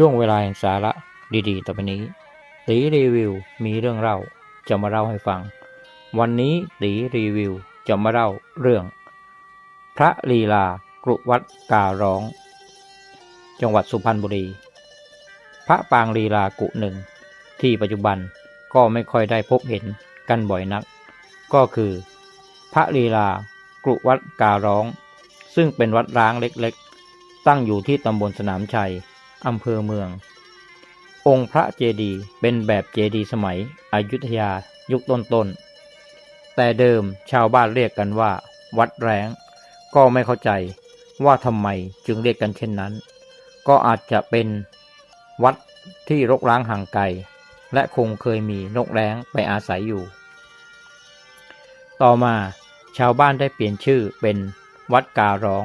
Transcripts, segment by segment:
ช่วงเวลาแห่งสาระดีๆ ต่อไปนี้ ตีรีวิวมีเรื่องเล่าจะมาเล่าให้ฟัง วันนี้ตีรีวิวจะมาเล่าเรื่อง พระลีลากรุวัดการ้อง จังหวัดสุพรรณบุรี พระปางลีลากุหนึ่ง ที่ปัจจุบันก็ไม่ค่อยได้พบเห็นกันบ่อยนัก ก็คือ พระลีลากรุวัดการ้อง ซึ่งเป็นวัดร้างเล็กๆ ตั้งอยู่ที่ตำบลสนามชัย อำเภอเมือง องค์พระเจดีย์เป็นแบบเจดีย์สมัยอยุธยายุคต้นๆ แต่เดิมชาวบ้านเรียกกันว่า วัดแร้ง ก็ไม่เข้าใจว่าทำไมจึงเรียกกันเช่นนั้น ก็อาจจะเป็นวัดที่รกร้างห่างไกล และคงเคยมีนกแร้งไปอาศัยอยู่ ต่อมาชาวบ้านได้เปลี่ยนชื่อเป็นวัดการ้อง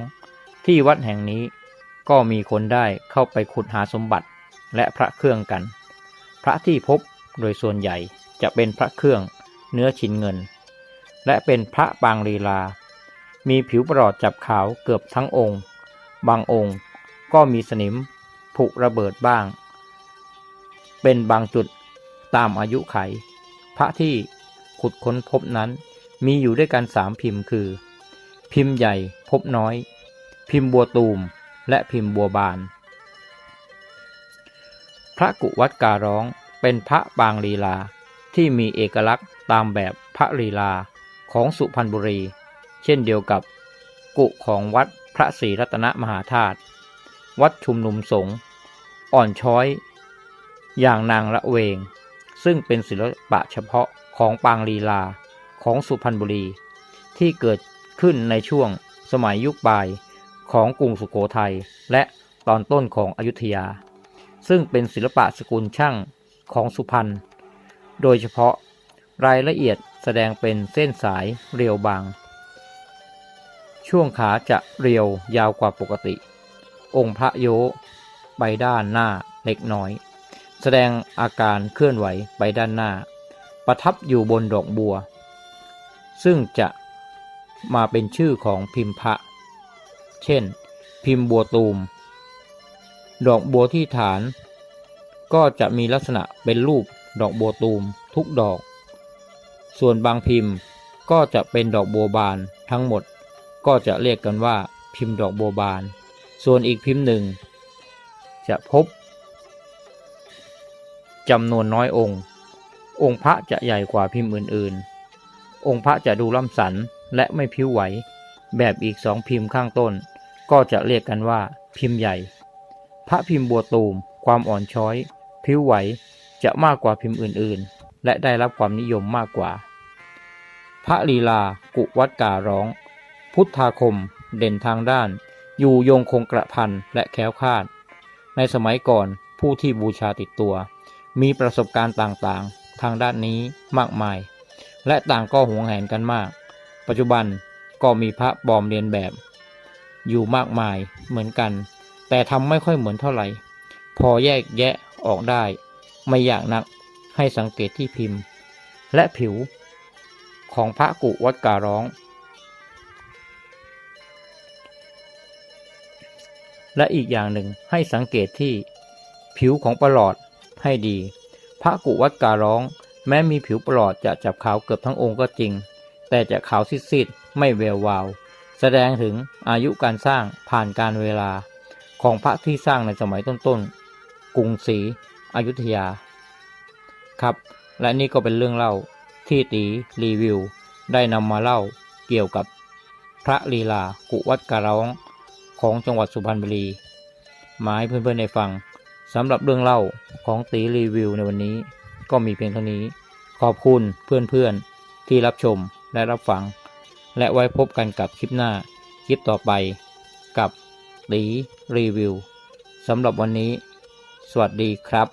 ที่วัดแห่งนี้ ก็มีคนได้เข้าไปขุดหาสมบัติและพระเครื่องกัน พระที่พบโดยส่วนใหญ่จะเป็นพระเครื่องเนื้อชิ้นเงิน และเป็นพระปางลีลา มีผิวประหลอดจับขาวเกือบทั้งองค์ บางองค์ก็มีสนิมผุระเบิดบ้าง เป็นบางจุดตามอายุไข พระที่ขุดค้นพบนั้นมีอยู่ด้วยกันสามพิมพ์คือ พิมพ์ใหญ่พบน้อย พิมพ์บัวตูม และพิมพ์บัวบาน พระกุวัดการ้องเป็นพระปางลีลาที่มีเอกลักษณ์ตามแบบพระลีลาของสุพรรณบุรี เช่นเดียวกับ กุของวัดพระศรีรัตนมหาธาตุวัดชุมนุมสงฆ์อ่อนช้อย อย่างนางละเวง ซึ่งเป็นศิลปะเฉพาะของปางลีลาของสุพรรณบุรี ที่เกิดขึ้นในช่วงสมัยยุคบ่าย ของกรุงสุโขทัยและตอนต้นของอยุธยา ซึ่งเป็นศิลปะสกุลช่างของสุพรรณ โดยเฉพาะรายละเอียดแสดงเป็นเส้นสายเรียวบาง ช่วงขาจะเรียวยาวกว่าปกติ องค์พระโยไปด้านหน้าเล็กน้อย แสดงอาการเคลื่อนไหวไปด้านหน้า ประทับอยู่บนดอกบัว ซึ่งจะมาเป็นชื่อของพิมพ์พระ เช่น พิมพ์บัวตูม ดอกบัวที่ฐาน ก็จะมีลักษณะเป็นรูปดอกบัวตูมทุกดอก ส่วนบางพิมพ์ก็จะเป็นดอกบัวบานทั้งหมด ก็จะเรียกกันว่า พิมพ์ดอกบัวบาน ส่วนอีกพิมพ์หนึ่ง จะพบจำนวนน้อยองค์ องค์พระจะใหญ่กว่าพิมพ์อื่นๆ องค์พระจะดูล่ำสันและไม่พิ้วไหว แบบอีกสองพิมพ์ข้างต้น ก็จะเรียกกันว่า พิมพ์ใหญ่ พระพิมพ์บัวตูม ความอ่อนช้อยพิ้วไหว จะมากกว่าพิมพ์อื่นๆ และได้รับความนิยมมากกว่า พระลีลา กุวัดการ้อง พุทธาคม เด่นทางด้าน อยู่ยงคงกระพันและแคล้วคลาด ในสมัยก่อนผู้ที่บูชาติดตัว มีประสบการณ์ต่างๆ ทางด้านนี้มากมาย และต่างก็หวงแหนกันมาก ปัจจุบันก็มีพระปลอมเรียนแบบ อยู่มากมายเหมือนกัน แต่ทำไม่ค่อยเหมือนเท่าไหร่ พอแยกแยะออกได้ ไม่อยากนักให้สังเกตที่พิมพ์ และผิวของพระกุวัดการ้อง และอีกอย่างหนึ่งให้สังเกตที่ผิวของประหลอดให้ดี พระกุวัดการ้อง แม้มีผิวประหลอดจะจับขาวเกือบทั้งองค์ก็จริง แต่จะขาวซีดๆไม่แวววาว แสดงถึงอายุการสร้างผ่านการเวลาของพระที่สร้างในสมัยต้นๆ กรุงศรีอยุธยา ครับ และนี่ก็เป็นเรื่องเล่าที่ตีรีวิว ได้นำมาเล่าเกี่ยวกับพระลีลากุวัดการ้องของจังหวัดสุพรรณบุรี มาให้เพื่อนๆได้ฟังสำหรับเรื่องเล่าของตีรีวิวในวันนี้ก็มีเพียงเท่านี้ ขอบคุณเพื่อนๆที่รับชมและรับฟัง และไว้พบกันกับคลิปหน้า คลิปต่อไป กับตีรีวิวสำหรับวันนี้ สวัสดีครับ